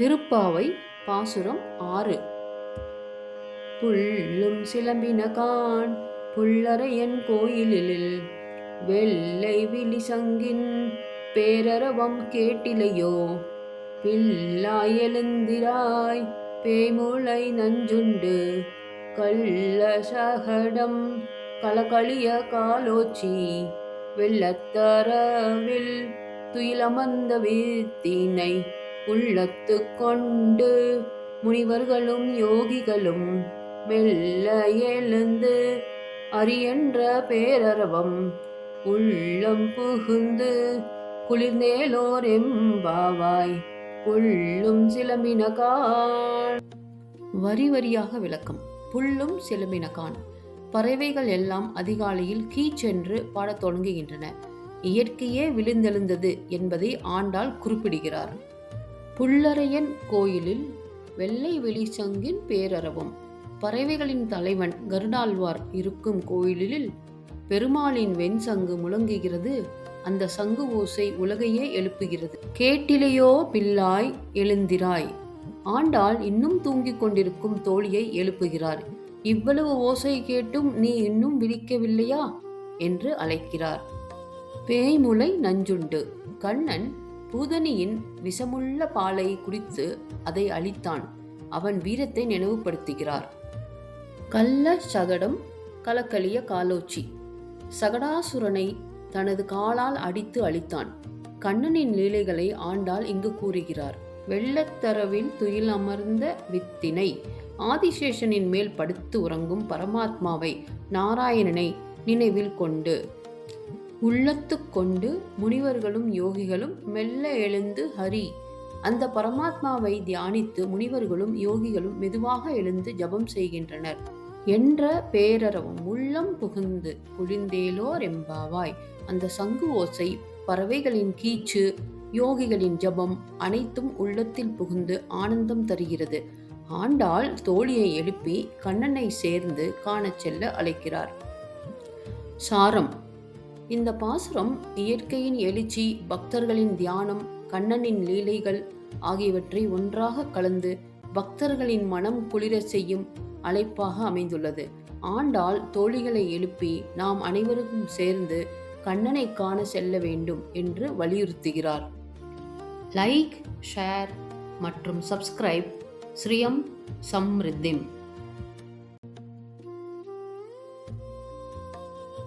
திருப்பாவை பாசுரம் ஆறு. புள்ளும் சிலம்பினகான் புல்லறையன் கோயிலில். வெள்ளை விழி சங்கின் பேரரவம் கேட்டிலையோ? பில்லாய் எழுந்திராய் பேமுளை நஞ்சுண்டு. கள்ள சகடம் கலகளிய காலோச்சி. வெள்ளத்தரவில் துயிலமர்ந்த வீத்தினை உள்ளத்து கொண்டு முனிவர்களும் யோகிகளும் மெல்ல எழுந்து அரியன்ற பேரரவம் உள்ளம் புகுந்து குளிர்ந்தேலோர் எம்பாவாய் புள்ளும் சிலம்பினகான். வரி வரியாக விளக்கம். புல்லும் சிலம்பினகான். பறவைகள் எல்லாம் அதிகாலையில் கீச்சென்று பாடத் தொடங்குகின்றன. இயற்கையே விழுந்தெழுந்தது என்பதை ஆண்டாள் குறிப்பிடுகிறார். புள்ளரையன் கோயிலில் வெள்ளை வெளிச்சங்கின் பேரரவம். பறவைகளின் தலைவன் கருடாழ்வார் இருக்கும் கோயிலில் பெருமாளின் வெண்சங்கு முழங்குகிறது. அந்த சங்கு ஓசை உலகையே எழுப்புகிறது. கேட்டிலையோ பிள்ளாய் எழுந்திராய். ஆண்டாள் இன்னும் தூங்கிக் கொண்டிருக்கும் தோழியை எழுப்புகிறார். இவ்வளவு ஓசை கேட்டும் நீ இன்னும் விழிக்கவில்லையா? என்று அழைக்கிறார். பேய்முலை நஞ்சுண்டு. கண்ணன் பூதனியின் விஷமுள்ள பாலை குடித்து அதை அழித்தான். அவன் வீரத்தை நினைவுபடுத்துகிறார். கள்ள சகடம் கலக்கலிய காலோச்சி. சகடாசுரனை தனது காலால் அடித்து அழித்தான். கண்ணனின் லீலைகளை ஆண்டாள் இங்கு கூறுகிறார். வெள்ளத்தரவில் துயில் அமர்ந்த வித்தினை. ஆதிசேஷனின் மேல் படுத்து உறங்கும் பரமாத்மாவை நாராயணனை நினைவில் கொண்டு உள்ளத்து கொண்டு முனிவர்களும் யோகிகளும் மெல்ல எழுந்து ஹரி. அந்த பரமாத்மாவை தியானித்து முனிவர்களும் யோகிகளும் மெதுவாக எழுந்து ஜபம் செய்கின்றனர். என்ற பேரறவும் உள்ளம் புகுந்து புழிந்தேலோர் எம்பாவாய் அந்த சங்கு ஓசை பறவைகளின் கீச்சு யோகிகளின் ஜபம் அனைத்தும் உள்ளத்தில் புகுந்து ஆனந்தம் தருகிறது. ஆண்டாள் தோழியை எழுப்பி கண்ணனை சேர்ந்து காணச் செல்ல அழைக்கிறார். சாரம் இந்த பாசுரம் இயற்கையின் எழுச்சி பக்தர்களின் தியானம் கண்ணனின் லீலைகள் ஆகியவற்றை ஒன்றாக கலந்து பக்தர்களின் மனம் குளிர செய்யும் அழைப்பாக அமைந்துள்ளது. ஆண்டாள் தோழிகளை எழுப்பி நாம் அனைவருக்கும் சேர்ந்து கண்ணனை காண செல்ல வேண்டும் என்று வலியுறுத்துகிறார். லைக் ஷேர் மற்றும் சப்ஸ்கிரைப் ஸ்ரீயம் சம்ரித்திம்.